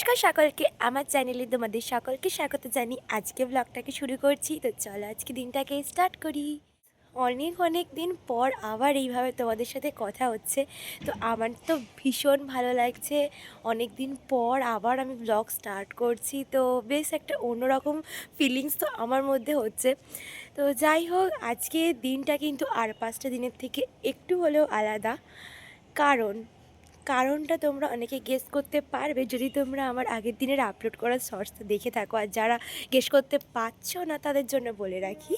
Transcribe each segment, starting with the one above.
নমস্কার সকলকে, আমার চ্যানেলে তোমাদের সকলকে স্বাগত জানি আজকে ব্লগটাকে শুরু করছি। তো চলো আজকে দিনটাকে স্টার্ট করি। অনেক অনেক দিন পর আবার এইভাবে তোমাদের সাথে কথা হচ্ছে। তো আমার তো ভীষণ ভালো লাগছে। অনেক দিন পর আবার আমি ব্লগ স্টার্ট করছি। তো বেশ একটা অন্যরকম ফিলিংস তো আমার মধ্যে হচ্ছে। তো যাই হোক, আজকে দিনটা কিন্তু আর পাঁচটা দিনের থেকে একটু হলেও আলাদা। কারণ কারণটা তোমরা অনেকে গেস করতে পারবে যদি তোমরা আমার আগের দিনের আপলোড করা শর্টসটা দেখে থাকো। আর যারা গেস করতে পারছ না, তাদের জন্য বলে রাখি।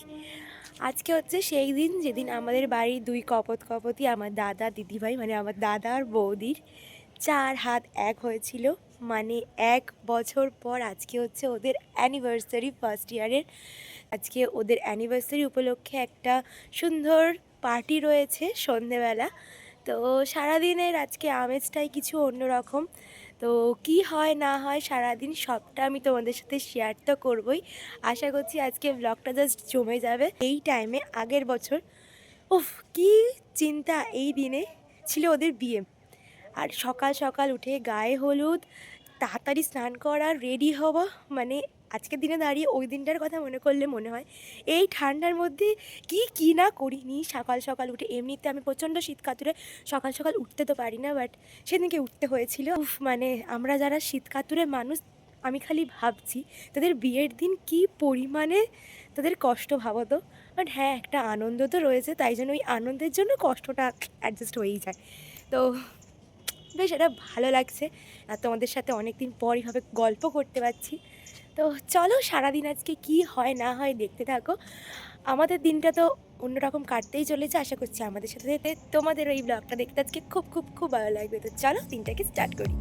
আজকে হচ্ছে সেই দিন যেদিন আমাদের বাড়ির দুই কপত কপতি, আমার দাদা, দিদিভাই মানে আমার দাদা আর বৌদির চার হাত এক হয়েছিল। মানে এক বছর পর আজকে হচ্ছে ওদের অ্যানিভার্সারি ফার্স্ট ইয়ারের আজকে ওদের অ্যানিভার্সারি উপলক্ষে একটা সুন্দর পার্টি রয়েছে সন্ধেবেলা। তো সারাদিনের আজকে আমেজটাই কিছু অন্যরকম। তো কি হয়, না হয় সারাদিন সবটা আমি তোমাদের সাথে শেয়ার তো করবই। আশা করছি আজকে ব্লগটা জাস্ট জমে যাবে। এই টাইমে আগের বছর, উফ, কি চিন্তা এই দিনে ছিল ওদের বিয়ে। আর সকাল সকাল উঠে গায়ে হলুদ, তাড়াতাড়ি স্নান করা রেডি হওয়া মানে আজকের দিনে দাঁড়িয়ে ওই দিনটার কথা মনে করলে মনে হয়, এই ঠান্ডার মধ্যে কি কি না করিনি। সকাল সকাল উঠে, এমনিতে আমি প্রচণ্ড শীত কাতুরে সকাল সকাল উঠতে তো পারি না বাট সেদিনকে উঠতে হয়েছিল। উফ মানে আমরা যারা শীত কাতুরে মানুষ, আমি খালি ভাবছি, তাদের বিয়ের দিন কি পরিমাণে তাদের কষ্ট ভাবতো। বাট হ্যাঁ একটা আনন্দ তো রয়েছে, তাই জন্য ওই আনন্দের জন্য কষ্টটা অ্যাডজাস্ট হয়েই যায়। তো বেশ, এটা ভালো লাগছে। আর তোমাদের সাথে অনেক দিন পর এইভাবে গল্প করতে পারছি। তো চলো সারাদিন আজকে কি হয়, না হয় দেখতে থাকো। আমাদের দিনটা তো অন্যরকম কাটতেই চলেছে, আশা করছি আমাদের সাথে তোমাদের ওই ব্লগটা দেখতে আজকে খুব খুব খুব ভালো লাগবে। তো চলো দিনটাকে স্টার্ট করি।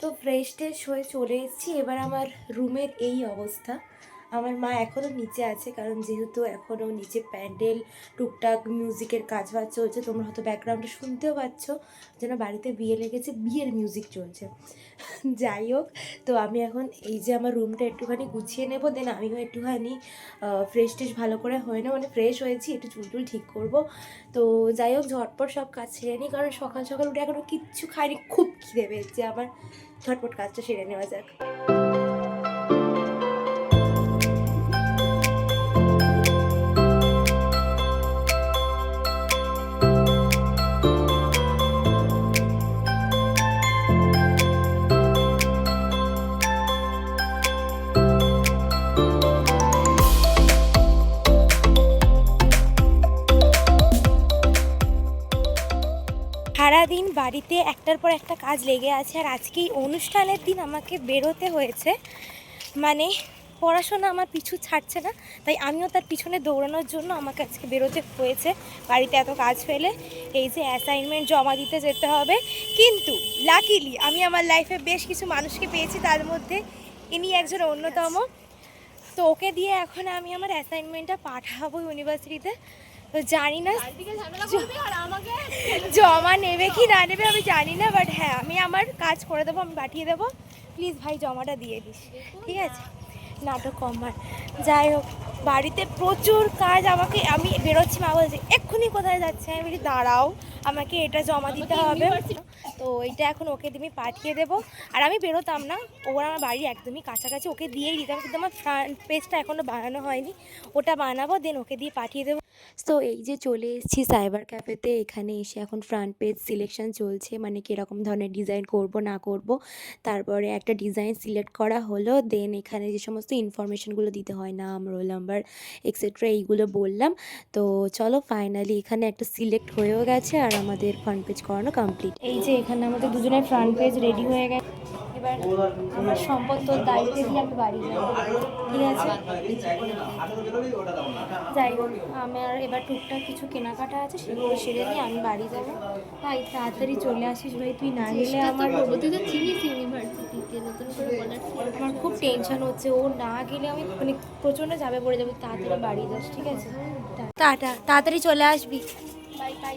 তো ফ্রেশ ট্রেশ হয়ে চলে এসেছি। এবার আমার রুমের এই অবস্থা। আমার মা এখনও নিচে আছে, কারণ যেহেতু এখনও নিচে প্যান্ডেল, টুকটাক মিউজিকের কাজ বাজ চলছে, তোমরা হয়তো ব্যাকগ্রাউন্ডে শুনতেও পাচ্ছ, যেন বাড়িতে বিয়ে লেগেছে, বিয়ের মিউজিক চলছে। যাই হোক, তো আমি এখন এই যে আমার রুমটা একটুখানি গুছিয়ে নেব দেন আমিও একটুখানি ফ্রেশ ট্রেশ ভালো করে হয়ে না মানে ফ্রেশ হয়েছি, একটু চুল টুল ঠিক করব। তো যাই হোক, ঝটপট সব কাজ সেরে নিই, কারণ সকাল সকাল উঠে এখনও কিচ্ছু খাইনি, খুব খিদে পেয়েছে আমার। ঝটপট কাজটা সেরে নেওয়া যাক। সারাদিন বাড়িতে একটার পর একটা কাজ লেগে আছে আর আজকে এই অনুষ্ঠানের দিন আমাকে বেরোতে হয়েছে। মানে পড়াশোনা আমার পিছু ছাড়ছে না, তাই আমিও তার পিছনে দৌড়ানোর জন্য আমাকে আজকে বেরোতে হয়েছে। বাড়িতে এত কাজ ফেলে এই যে অ্যাসাইনমেন্ট জমা দিতে যেতে হবে। কিন্তু লাকিলি আমি আমার লাইফে বেশ কিছু মানুষকে পেয়েছি, তার মধ্যে ইনি একজন অন্যতম। তো ওকে দিয়ে এখন আমি আমার অ্যাসাইনমেন্টটা পাঠাবো ইউনিভার্সিটিতে তো জানি না জমা নেবে কি না নেবে আমি জানি না বাট হ্যাঁ আমি আমার কাজ করে দেবো আমি পাঠিয়ে দেবো। প্লিজ ভাই জমাটা দিয়ে দিস। ঠিক আছে? নাটক কমার যাই হোক বাড়িতে প্রচুর কাজ আমাকে আমি বেরোচ্ছি মা বলছে এক্ষুনি কোথায় যাচ্ছে? আমি বলি দাঁড়াও আমাকে এটা জমা দিতে হবে। তো এইটা এখন ওকে তুমি পাঠিয়ে দেবো। আর আমি বেরোতাম না। ওর আমার বাড়ি একদমই কাছাকাছি, ওকে দিয়েই দিতাম। কিন্তু আমার ফ্রন্ট পেজটা এখনও বানানো হয়নি। ওটা বানাবো দেন ওকে দিয়ে পাঠিয়ে দেবো। তো এই যে চলে এসেছি সাইবার ক্যাফেতে এখানে এসে এখন ফ্রন্ট পেজ সিলেকশন চলছে মানে কীরকম ধরনের ডিজাইন করব, না করব। তারপরে একটা ডিজাইন সিলেক্ট করা হলো দেন এখানে যে সমস্ত ইনফরমেশনগুলো দিতে হয়, নাম রোল নাম্বার এক্সেট্রা এইগুলো বললাম। তো চলো ফাইনালি এখানে একটা সিলেক্ট হয়েও গেছে, আর আমাদের ফ্রন্ট পেজ করানো কমপ্লিট এই যে এখানে আমাদের দুজনের ফ্রন্ট পেজ রেডি হয়ে গেছে। এবার আমার সম্পদ তোর দায়িত্বে দিয়ে আমি বাড়ি যাব। ঠিক আছে? যাই আমার এবার টুকটাক কিছু কেনাকাটা আছে সেগুলো সেরে নিয়ে আমি বাড়ি যাব। ভাই তাড়াতাড়ি চলে আসিস ভাই তুই না গেলে আমার আমার তুই তো চিনিস ইউনিভার্সিটিতে নতুন করে আমার খুব টেনশন হচ্ছে ও না গেলে আমি মানে প্রচণ্ড যাবে পড়ে যাব তাড়াতাড়ি বাড়ি যাস ঠিক আছে? টাটা তাড়াতাড়ি চলে আসবি। বাই বাই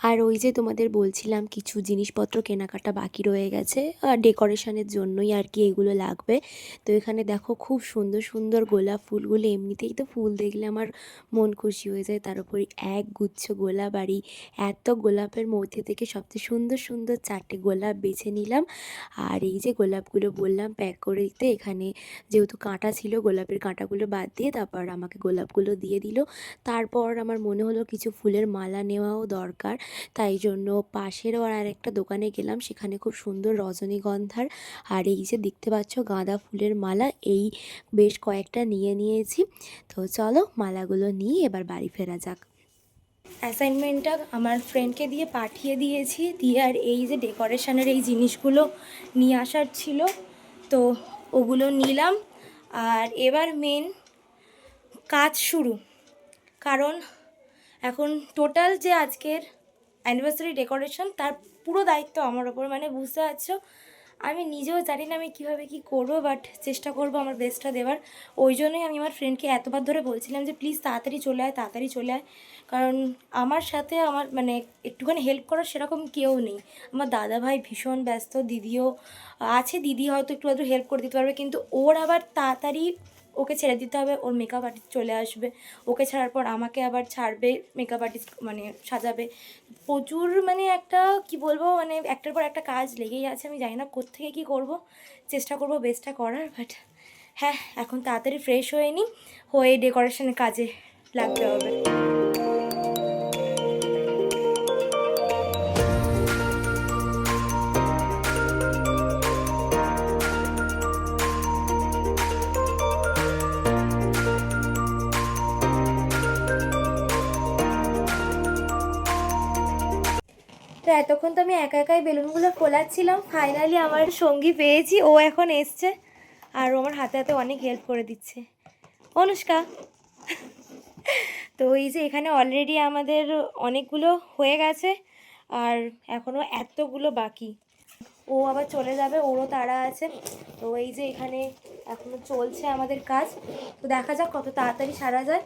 আর ওই যে তোমাদের বলছিলাম, কিছু জিনিসপত্র কেনাকাটা বাকি রয়ে গেছে, আর ডেকোরেশনের জন্যই আর কি এগুলো লাগবে। তো এখানে দেখো খুব সুন্দর সুন্দর গোলাপ ফুলগুলো, এমনিতেই তো ফুল দেখলে আমার মন খুশি হয়ে যায়। তার উপরে এক গুচ্ছ গোলাপ বাড়ি এত গোলাপের মধ্যে থেকে সবচেয়ে সুন্দর সুন্দর চারটে গোলাপ বেছে নিলাম। আর এই যে গোলাপগুলো বললাম প্যাক করে দিতে, এখানে যেহেতু কাঁটা ছিল, গোলাপের কাঁটাগুলো বাদ দিয়ে তারপর আমাকে গোলাপগুলো দিয়ে দিল। তারপর আমার মনে হলো কিছু ফুলের মালা নেওয়াও দরকার। তাই জন্য পাশেরও আর আরেকটা দোকানে গেলাম, সেখানে খুব সুন্দর রজনীগন্ধার। আর এই যে দেখতে পাচ্ছ গাঁদা ফুলের মালা, এই বেশ কয়েকটা নিয়ে নিয়েছি। তো চলো মালাগুলো নিয়ে এবার বাড়ি ফেরা যাক। অ্যাসাইনমেন্টটা আমার ফ্রেন্ডকে দিয়ে পাঠিয়ে দিয়েছি, দিয়ে আর এই যে ডেকোরেশনের এই জিনিসগুলো নিয়ে আসার ছিল। তো ওগুলো নিলাম। আর এবার মেন কাজ শুরু। কারণ এখন টোটাল যে আজকের অ্যানিভার্সারি ডেকোরেশন তার পুরো দায়িত্ব আমার ওপর। মানে বুঝতে পারছ? আমি নিজেও জানি না আমি কীভাবে কী করব বাট চেষ্টা করব আমার বেস্টটা দেওয়ার। ওই জন্যই আমি আমার ফ্রেন্ডকে এতবার ধরে বলছিলাম যে প্লিজ তাড়াতাড়ি চলে আয়, তাড়াতাড়ি চলে আয়। কারণ আমার সাথে আমার মানে একটুখানি হেল্প করার সেরকম কেউ নেই। আমার দাদা ভাই ভীষণ ব্যস্ত, দিদিও আছে, দিদি হয়তো একটু আধটু হেল্প করে দিতে পারবে, কিন্তু ওর আবার তাড়াতাড়ি ওকে ছেড়ে দিতে হবে, ওর মেকআপ আর্টিস্ট চলে আসবে। ওকে ছাড়ার পর আমাকে আবার ছাড়বে মেকআপ আর্টিস্ট মানে সাজাবে। প্রচুর মানে একটা, কি বলব মানে একটার পর একটা কাজ লেগেই আছে। আমি জানি না কোত্থেকে কী করব, চেষ্টা করব বেস্টটা করার বাট হ্যাঁ এখন তাড়াতাড়ি ফ্রেশ হয়ে নিই হয়ে ডেকোরেশনের কাজে লাগতে হবে। তো এতক্ষণ তো আমি একা একাই বেলুনগুলো খোলাচ্ছিলাম ফাইনালি আমার সঙ্গী পেয়েছি, ও এখন এসছে আর আমার হাতে হাতে অনেক হেল্প করে দিচ্ছে। অনুষ্কা, তো এই যে এখানে অলরেডি আমাদের অনেকগুলো হয়ে গেছে আর এখনও এতগুলো বাকি। ও আবার চলে যাবে, ওরও তারা আছে। তো এই যে এখানে এখনও চলছে আমাদের কাজ। তো দেখা যাক কত তাড়াতাড়ি সারা যায়।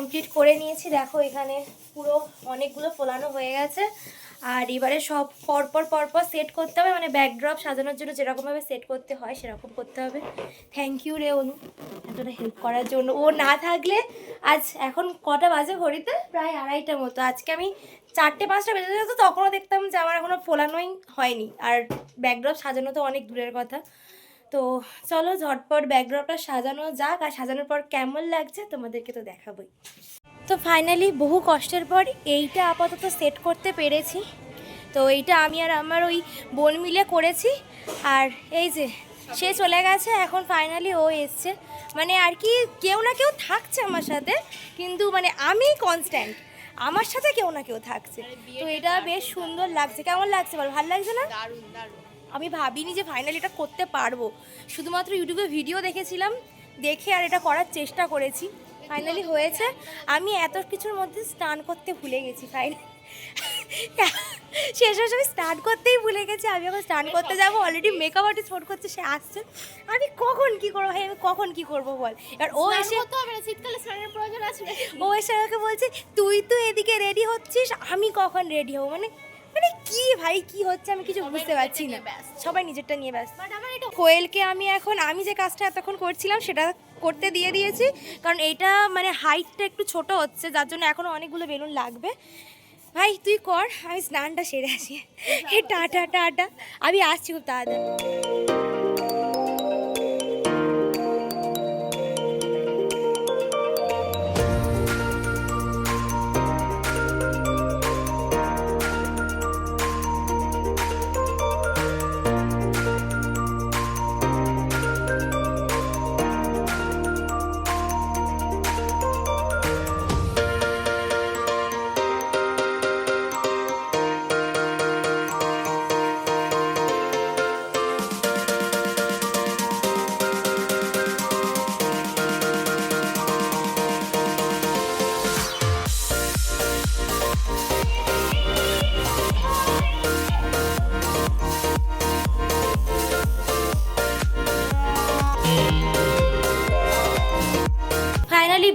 কমপ্লিট করে নিয়েছি। দেখো এখানে পুরো অনেকগুলো ফোলানো হয়ে গেছে। আর এবারে সব পরপর পরপর সেট করতে হবে। মানে ব্যাকড্রপ সাজানোর জন্য যেরকমভাবে সেট করতে হয়, সেরকম করতে হবে। থ্যাংক ইউ রে অনু। এতটা হেল্প করার জন্য। ও না থাকলে আজ এখন কটা বাজে ঘড়িতে? প্রায় আড়াইটার মতো। আজকে আমি চারটে, পাঁচটা বেজে যেত তখনও দেখতাম যে আমার এখনও ফোলানোই হয়নি। আর ব্যাকড্রপ সাজানো তো অনেক দূরের কথা। তো চলো ঝটপট ব্যাকড্রপটা সাজানো যাক আর সাজানোর পর কেমন লাগছে তোমাদেরকে তো দেখাবই। তো ফাইনালি বহু কষ্টের পর এইটা আপাতত সেট করতে পেরেছি। তো এইটা আমি আর আমার ওই বোন মিলে করেছি। আর এই যে, সে চলে গেছে, এখন ফাইনালি ও এসছে। মানে আর কি কেউ না কেউ থাকছে আমার সাথে, কিন্তু মানে আমি কনস্ট্যান্ট আমার সাথে কেউ না কেউ থাকছে। তো এটা বেশ সুন্দর লাগছে। কেমন লাগছে বল? ভালো লাগছে না? দারুণ দারুণ। আমি ভাবিনি যে ফাইনালি এটা করতে পারব। শুধুমাত্র ইউটিউবে ভিডিও দেখেছিলাম দেখে আর এটা করার চেষ্টা করেছি। ফাইনালি হয়েছে। আমি এত কিছুর মধ্যে স্নান করতে ভুলে গেছি ফাইনালি শেষ আমি স্টার্ট করতেই ভুলে গেছি। আমি এখন স্নান করতে যাব। অলরেডি মেকআপ আর্টিস্ট ফোন করছে সে আসছে। আমি কখন কি করব ভাই? আমি কখন কি করব বল? এবার ও এসে শীতকালে স্নানের প্রয়োজন আছে। ও এসে আমাকে বলছে তুই তো এদিকে রেডি হচ্ছিস আমি কখন রেডি হব? মানে কি ভাই কি হচ্ছে আমি কিছু বুঝতে পারছি না। সবাই নিজেরটা নিয়ে ব্যস্ত। কোয়েলকে আমি এখন আমি যে কাজটা এতক্ষণ করছিলাম সেটা করতে দিয়ে দিয়েছি। কারণ এটা মানে হাইটটা একটু ছোট হচ্ছে যার জন্য এখনও অনেকগুলো বেলুন লাগবে। ভাই তুই কর আমি স্নানটা সেরে আসি। Hey tata tata. আমি আসছি খুব তাড়াতাড়ি।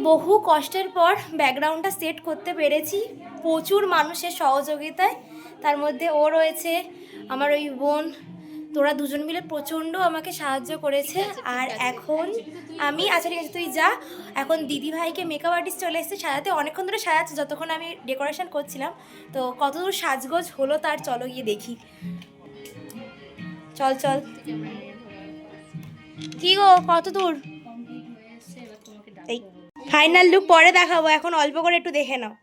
বহু কষ্টের পর ব্যাকগ্রাউন্ডটা সেট করতে পেরেছি। প্রচুর মানুষের সহযোগিতায়। তার মধ্যে ও রয়েছে, আমার ওই বোন। তোরা দুজন মিলে প্রচণ্ড আমাকে সাহায্য করেছে। আর এখন আমি আচ্ছা ঠিক আছে, তুই যা। এখন দিদি ভাইকে মেকআপ আর্টিস্ট চলে এসেছে সাজাতে। অনেকক্ষণ ধরে সাজাচ্ছে, যতক্ষণ আমি ডেকোরেশন করছিলাম। তো কতদূর সাজগোজ হলো তার চলো গিয়ে দেখি। চল চল। কি গো কত দূর ফাইনাল লুক পরে দেখাবো, এখন অল্প করে একটু দেখে নাও।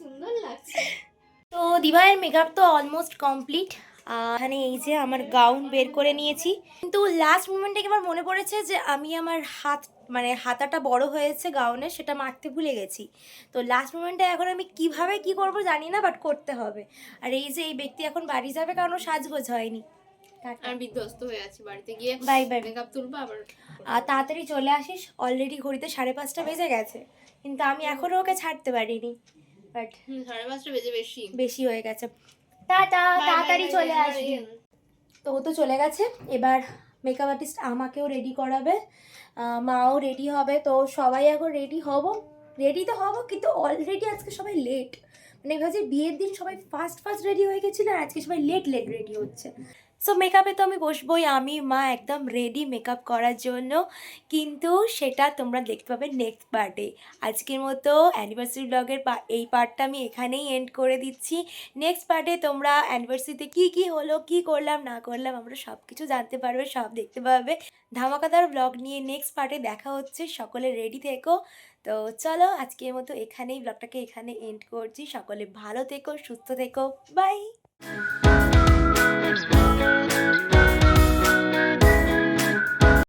সুন্দর লাগছে। তো দিভাইয়ের মেকআপ তো অলমোস্ট কমপ্লিট এখানে এই যে আমার গাউন বের করে নিয়েছি। কিন্তু লাস্ট মোমেন্টে আমার মনে পড়েছে যে আমি আমার হাত মানে হাতাটা বড় হয়েছে গাউনের সেটা মারতে ভুলে গেছি। তো লাস্ট মোমেন্টে এখন আমি কীভাবে কি করব জানি না বাট করতে হবে। আর এই যে এই ব্যক্তি এখন বাড়ি যাবে, কারণ সাজগোজ হয়নি। আর বিধ্বস্ত হয়ে আছে বাড়িতে গিয়ে। Bye bye. মেকআপ তুলবো আবার আর তাড়াতাড়ি চলে আসিস অলরেডি ঘড়িতে সাড়ে পাঁচটা বেজে গেছে। কিন্তু আমি এখনও ওকে ছাড়তে পারিনি। বাট সাড়ে পাঁচটা বেজে বেশি। বেশি হয়ে গেছে। টাটা তাড়াতাড়ি চলে আসবি তো ও তো চলে গেছে। এবার মেকআপ আর্টিস্ট আমাকেও রেডি করাবে। মাও রেডি হবে। তো সবাই এখন রেডি হব। রেডি তো হব কিন্তু অলরেডি আজকে সবাই লেট মানে ভাবছি বিয়ের দিন সবাই ফার্স্ট ফার্স্ট রেডি হয়ে গেছিল আর আজকে সবাই লেট লেট রেডি হচ্ছে। সো মেকআপে তো আমি বসবোই। আমি, মা একদম রেডি মেকআপ করার জন্য। কিন্তু সেটা তোমরা দেখতে পাবে নেক্সট পার্টে আজকের মতো অ্যানিভার্সারি ব্লগের এই পার্টটা আমি এখানেই এন্ড করে দিচ্ছি। নেক্সট পার্টে তোমরা অ্যানিভার্সারিতে কি কি হলো, কি করলাম, না করলাম, আমরা সব কিছু জানতে পারবে, সব দেখতে পাবে। ধামাকাদার ব্লগ নিয়ে নেক্সট পার্টে দেখা হচ্ছে। সকলে রেডি থেকো। তো চলো, আজকের মতো এখানেই ব্লগটাকে এখানে এন্ড করছি। সকলে ভালো থেকো, সুস্থ থেকো। Bye Bye.